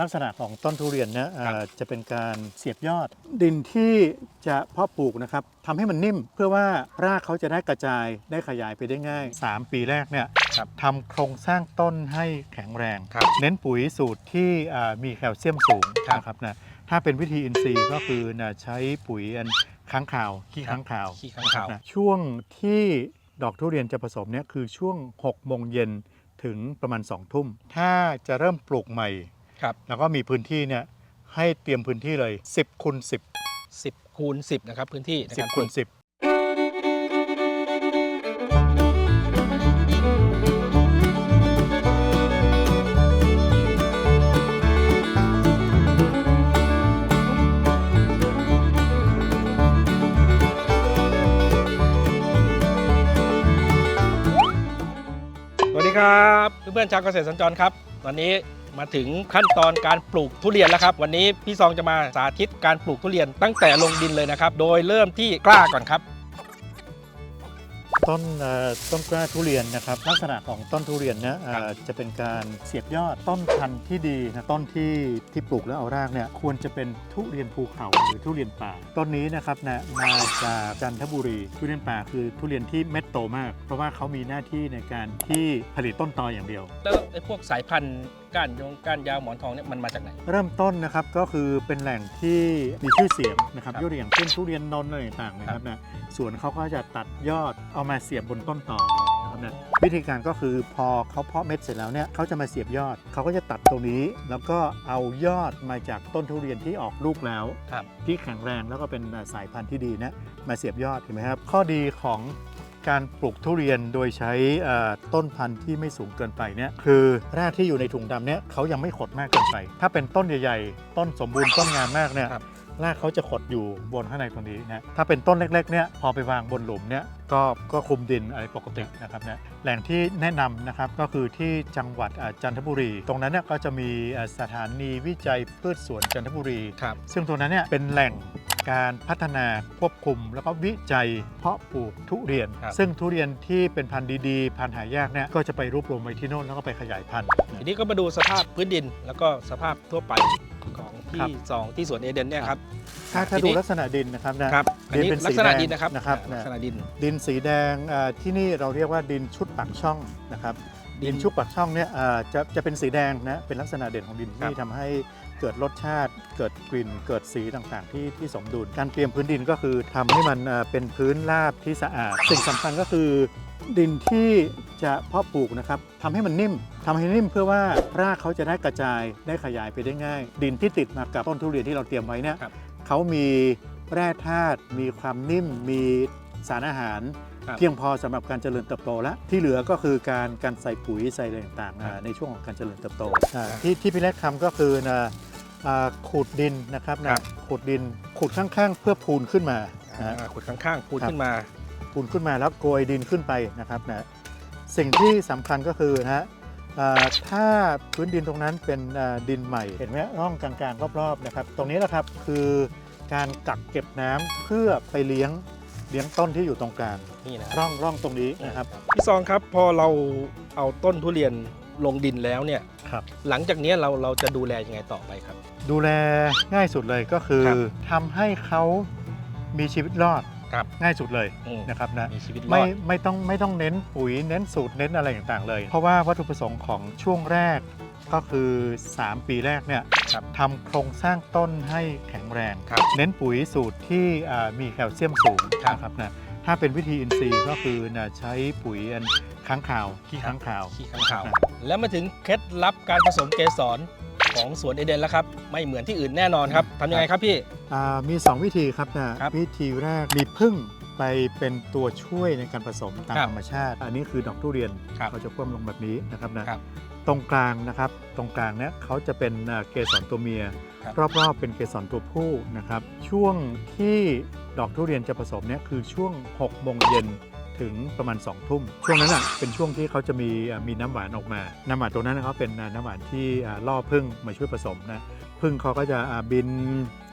ลักษณะของต้นทุเรียนเนี่ยเอ่อครับจะเป็นการเสียบยอด ดินที่จะเพาะปลูกนะครับทำให้มันนิ่ม เพื่อว่ารากเขาจะได้กระจายได้ขยายไปได้ง่าย 3 ปีแรกเนี่ยครับทำโครงสร้างต้นให้แข็งแรง ครับ เน้นปุ๋ยสูตรที่อ่ามีแคลเซียมสูงครับนะครับนะถ้าเป็นวิธีอินทรีย์ก็คือนะใช้ปุ๋ยอันค้างคาวขี้ครับค้างคาวขี้ค้างคาว นะช่วงที่ดอกทุเรียนจะผสมเนี่ยคือช่วง6โมงเย็นถึงประมาณ2ทุ่ม ถ้าจะเริ่มปลูกใหม่ ครับ แล้วก็มีพื้นที่เนี่ยให้เตรียมพื้นที่เลย 10คูณ10 10คูณ10นะครับพื้นที่ในการ10ปคูลูณก10 สวัสดีครับเพื่อนๆชาวเกษตรสัญจรครับ วันนี้ มาถึงขั้นตอนการปลูกทุเรียนแล้วครับ วันนี้พี่ซองจะมาสาธิตการปลูกทุเรียนตั้งแต่ลงดินเลยนะครับ โดยเริ่มที่กล้าก่อนครับ ต้นเอ่อต้นกล้าทุเรียนนะครับลักษณะของต้นทุเรียนเนี่ยเอ่อจะเป็นการเสียบยอดต้นพันธุ์ที่ดีนะต้นที่ที่ปลูกแล้วเอารากเนี่ยควรจะเป็นทุเรียนภูเขาหรือทุเรียนป่า ต้นนี้นะครับนะมาจากจันทบุรี ทุเรียนป่าคือทุเรียนที่เม็ดโตมาก เพราะว่าเขามีหน้าที่ในการที่ผลิตต้นตออย่างเดียว แล้วไอ้พวกสายพันธุ์ ก้านยงก้านยาวหมอนทองเนี่ยมันมาจากไหน เริ่มต้นนะครับก็คือเป็นแหล่งที่มีชื่อเสียงนะครับครับยกตัวอย่างเช่นทุเรียนนนท์อะไรต่างๆนะครับนะส่วนเขาก็จะตัดยอดเอามาเสียบบนต้นต่อนะครับนะวิธีการก็คือพอเขาเพาะเม็ดเสร็จแล้วเนี่ยเขาจะมาเสียบยอดเขาก็จะตัดตรงนี้ แล้วก็เอายอดมาจากต้นทุเรียนที่ออกลูกแล้ว ครับ ที่แข็งแรงแล้วก็เป็นสายพันธุ์ที่ดีนะมาเสียบยอดเห็นไหมครับ ข้อดีของ การปลูกทุเรียนโดยใช้เอ่อต้นพันธุ์ที่ไม่สูงเกินไปเนี่ยคือรากที่อยู่ในถุงดำเนี่ยเขายังไม่ขดมากเกินไป ถ้าเป็นต้นใหญ่ ๆ ต้นสมบูรณ์ต้นงามมากเนี่ยครับรากเขาจะขดอยู่บนข้างในตรงนี้นะถ้าเป็นต้นเล็กๆเนี่ยพอไปวางบนหลุมเนี่ยก็ก็คลุมดินอะไรปกตินะครับนะแหล่งที่แนะนำนะครับก็คือที่จังหวัดอ่าจันทบุรี ตรงนั้นเนี่ยก็จะมีอ่าสถานีวิจัยพืชสวนจันทบุรีครับซึ่งตรงนั้นเนี่ยเป็นแหล่ง การพัฒนาควบคุม แล้วก็วิจัยเพาะปลูกทุเรียน ครับ ซึ่งทุเรียนที่เป็นพันธุ์ดีๆ พันธุ์หายากเนี่ยก็จะไปรวบรวมไว้ที่โน่นแล้วก็ไปขยายพันธุ์ ทีนี้ก็มาดูสภาพพื้นดินแล้วก็สภาพทั่วไปของครัที่บ สองที่สวนเอเดนเนี่ยครับ ถ้าถ้าทีดูนี้ ลักษณะดินนะครับนะ ครับอันนี้ดิเป็นลัสีกษณะแดงดินนะครับนะครับ อ่าลักษณะดิน ดินสีแดงอ่าที่นี่เราเรียกว่าดินชุดปากช่องนะครับ ดิดินนชุดปากช่องเนี่ยอ่าจะจะเป็นสีแดงนะเป็นลักษณะเด่นของดินครัที่บทำให้เกิดรสชาติ เกิดกลิ่น เกิดสีต่างๆ ที่ที่สมดุลการเตรียมพื้นดินก็คือทำให้มันอ่าเป็นพื้นราบที่สะอาด สิ่งสำคัญก็คือดินที่จะเพาะปลูกนะครับทำให้มันนิ่มทำให้นิ่มเพื่อว่ารากเขาจะได้กระจายได้ขยายไปได้ง่าย ดินที่ติดมากับต้นทุเรียนที่เราเตรียมไว้เนี่ย ครับ เขามีแร่ธาตุ มีความนิ่ม มีสารอาหาร ครับเพียงพอสำหรับการเจริญเติบโตแล้วที่เหลือก็คือการการใส่ปุ๋ยใส่อะไรต่างๆครับ อ่าในช่วงของการเจริญเติบโตอ่าครับที่ที่พี่เล็กทำก็คือนะอ่าขูดดินนะครับครันะบ ขูดดินขูดข้างๆ เพื่อพูนขึ้นมานะอ่าฮะขุดข้างๆพูดครับ ขึ้นมาพูนขึ้นมาแล้วโกยดินขึ้นไปนะครับนะสิ่งที่สำคัญก็คือนะฮะอ่าถ้าพื้นดินตรงนั้นเป็นอ่าดินใหม่ เห็นไหมร่องกลางๆรอบๆนะครับ ตรงนี้แหละครับคือการกักเก็บน้ำเพื่อไปเลี้ยง เลี้ยงต้นที่อยู่ตรงกลางนี่นะร่องร่องตรงนี้นะครับ พี่ซองครับพอเราเอาต้นทุเรียนลงดินแล้วเนี่ยครับ หลังจากเนี้ยเราเราจะดูแลยังไงต่อไปครับ ดูแลง่ายสุดเลยก็คือครับทำให้เขามีชีวิตรอดครับ ง่ายสุดเลยอืมนะครับนะ มีชีวิตรไม่อดไม่ต้องไม่ต้องเน้นปุ๋ยเน้นสูตรเน้นอะไรต่างๆเลย เพราะว่าวัตถุประสงค์ของช่วงแรก ก็คือ 3 ปีแรกเนี่ยครับทำโครงสร้างต้นให้แข็งแรง ครับเน้นปุ๋ยสูตรที่อ่ามีแคลเซียมสูงครับนะครับนะถ้าเป็นวิธีอินทรีย์ก็คือนะใช้ปุ๋ยอันค้างคาวขี้ค้างคาว ขี้ข้างข่าวนะแล้วมาถึงเคล็ดลับการผสมเกสรของสวนเอเดนแล้วครับ ไม่เหมือนที่อื่นแน่นอนครับทำยังไงครับพี่ อ่ามี 2 วิธีครับนะครับวิธีแรกมีพึ่งไปเป็นตัวช่วยในการผสมตามครับธรรมชาติ อันนี้คือดอกทุเรียนครับเขาจะคว่ำลงแบบนี้นะครับนะครับ ตรงกลางนะครับตรงกลางเนี่ยเขาจะเป็นอ่าเกสรตัวเมีย ครับ รอบๆเป็นเกสรตัวผู้นะครับ ช่วงที่ดอกทุเรียนจะผสมเนี่ยคือช่วง6โมงเย็นถึงประมาณ2ทุ่มช่วงนั้นอะเป็นช่วงที่เขาจะมีอ่ามีน้ำหวานออกมา น้ำหวานตัวนั้นเขาเป็นอ่าน้ำหวานที่อ่าล่อพึ่งมาช่วยผสมนะ พึ่งเขาก็จะอ่าบิน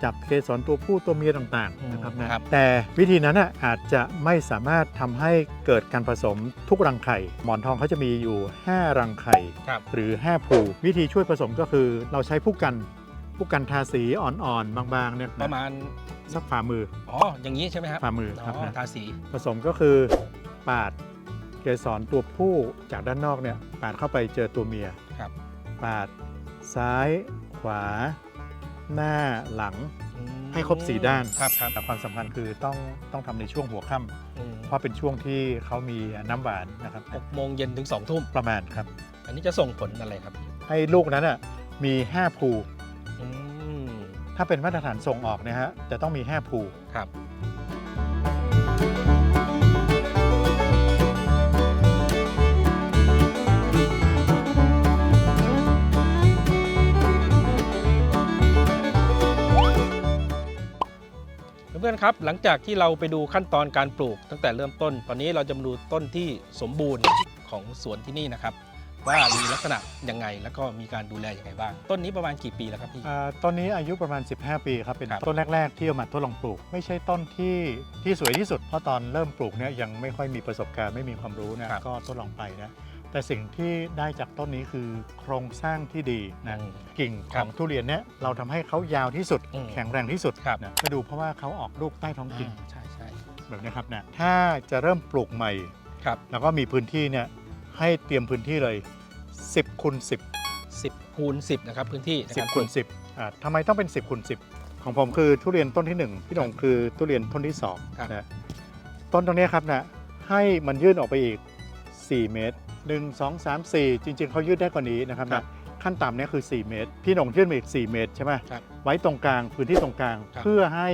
จับเกสรตัวผู้ตัวเมียต่างอืมๆนะครับนะครับแต่วิธีนั้นน่ะอาจจะไม่สามารถทำให้เกิดการผสมทุกรังไข่ หมอนทองเขาจะมีอยู่ 5 รังไข่ครับหรือ 5 ผูวิธีช่วยผสมก็คือเราใช้ผู้กันผู้กันทาสีอ่อนๆ บางๆเนี่ยประมาณสักฝ่ามือ อ๋อ อย่างนี้ใช่ไหมครับ ฝ่ามือครับอ๋อนะทาสี ผสมก็คือปาดเกสรตัวผู้จากด้านนอกเนี่ยปาดเข้าไปเจอตัวเมีย ครับ ปาดซ้ายข วา หน้าหลังอืมให้ครบสี่ด้านครับครับแต่ความสำคัญคือต้องต้องทำในช่วงหัวค่ำอืมเพราะเป็นช่วงที่เขามีน้ำหวานนะครับหกโมงเย็นถึงสองทุ่มประมาณครับ อันนี้จะส่งผลอะไรครับ ให้ลูกนั้นอะมี 5 ภูอืมถ้าเป็นมาตรฐานส่งออกนะฮะจะต้องมี 5 ภูครับ พื่อนๆครับ หลังจากที่เราไปดูขั้นตอนการปลูก ตั้งแต่เริ่มต้น ตอนนี้เราจะมาดูต้นที่สมบูรณ์ของสวนที่นี่นะครับ ว่ามีลักษณะยังไงแล้วก็มีการดูแลยังไงบ้าง ต้นนี้ประมาณกี่ปีแล้วครับพี่ อ่าต้นนี้อายุประมาณ 15 ปีครับเป็นครับ ต้นแรก ๆ ที่เอามาทดลองปลูก ไม่ใช่ต้นที่ที่สวยที่สุดเพราะตอนเริ่มปลูกเนี่ยยังไม่ค่อยมีประสบการณ์ไม่มีความรู้นะครับ ก็ทดลองไปนะ แต่สิ่งที่ได้จากต้นนี้คือโครงสร้างที่ดีนะอืมกิ่งคขรับองทุเรียนเนี่ยเราทำให้เขายาวที่สุดอืมแข็งแรงที่สุดครับนะก็ดูเพราะว่าเขาออกลูกใต้ท้องกิ่งใช่ใช่แบบนี้ครับนะถ้าจะเริ่มปลูกใหม่ครับแล้วก็มีพื้นที่เนี่ยให้เตรียมพื้นที่เลย 10คูณ10 10คูณ10นะครับพื้นที่ในการ10ปคูลูณก10อ่าทำไมต้องเป็น 10คูณ10 ของผมคือทุเรียนต้นที่ 1 พี่หนงคือทุเรียนต้นที่ครับ2นะต้นตรงเนี้ยครับนะให้มันยื่นออกไปอีก 4 เมตร 1 2 3 4 จริง ๆเขายืดได้กว่านี้นะครับครันะบขั้นต่ำเนี่ยคือ 4 เมตร พี่หนงยื่นมาอีก 4 เมตรใช่ไหมครับไว้ตรงกลางพื้นที่ตรงกลาง ครับเพื่อให้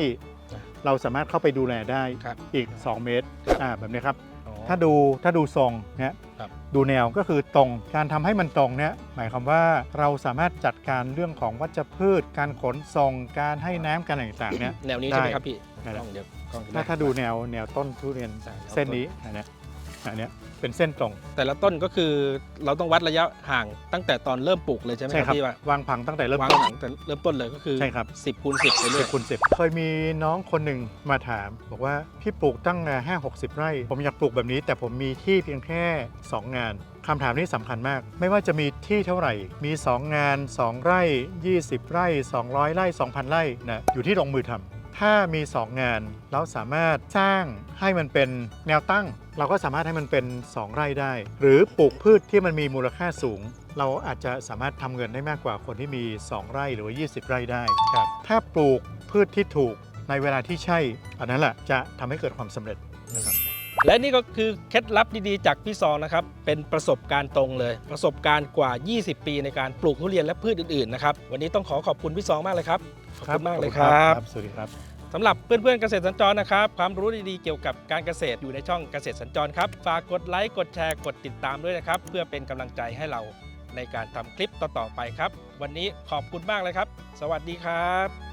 ครับเราสามารถเข้าไปดูแลได้ครับอีก 2 เมตรครับ อ่าแบบนี้ครับ อ๋อ ถ้าดูถ้าดูทรงเนี่ยครับ ดูแนวก็คือตรงการทำให้มันตรงเนี่ยหมายความว่าเราสามารถจัดการเรื่องของวัชพืช การขนส่งการให้น้ำการอะไรต่างๆเนี่ย แนวนี้ใช่ไหมได้ครับพี่นั่นแหกละล้องเดี๋ยวกล้องเยวถ้าถ้าดูแนวแนวต้นทุเรียนใช่ครับเส้นนี้อันเนี้ย อันเนี้ยเป็นเส้นตรงแต่ละต้นก็คือเราต้องวัดระยะห่างตั้งแต่ตอนเริ่มปลูกเลยใช่ไหมครับพี่ว่าวางผังตั้งแต่เริ่มวางต้น หลังแต่เริ่มต้นเลยก็คือใช่ครับ10คูณ10ไปเรื่สิอยบคูณสิบเคยมีน้องคนหนึ่งมาถาม บอกว่าพี่ปลูกตั้งห้าหกสิบไร่ ผมอยากปลูกแบบนี้ แต่ผมมีที่เพียงแค่ 2 งานคำถามนี้สำคัญมาก ไม่ว่าจะมีที่เท่าไหร่ มี 2 งาน 2 ไร่ 20 ไร่ 200 ไร่ 2,000 ไร่นะอยู่ที่ลงมือทำ ถ้ามี 2 งานแล้วสามารถสร้างให้มันเป็นแนวตั้ง เราก็สามารถให้มันเป็น 2 ไร่ได้ หรือปลูกพืชที่มันมีมูลค่าสูง เราอาจจะสามารถทำเงินได้มากกว่าคนที่มี 2 ไร่หรือว่า20 ไร่ได้ครับถ้าปลูกพืชที่ถูกในเวลาที่ใช่ อันนั้นแหละจะทำให้เกิดความสำเร็จ และนี่ก็คือเคล็ดลับดีๆ จากพี่ซองนะครับ เป็นประสบการณ์ตรงเลย ประสบการณ์กว่า 20 ปีในการปลูกทุเรียนและพืชอื่นๆนะครับ วันนี้ต้องขอขอบคุณพี่ซองมากเลยครับ ขอบคุณมากเลยครับ สวัสดีครับสำหรับเพื่อนๆเกษตรสัญจรนะครับ ความรู้ดีๆเกี่ยวกับการเกษตรอยู่ในช่องเกษตรสัญจรครับ ฝากกดไลค์กดแชร์กดติดตามด้วยนะครับ เพื่อเป็นกำลังใจให้เราในการทำคลิปต่อๆไปครับ วันนี้ขอบคุณมากเลยครับ สวัสดีครับ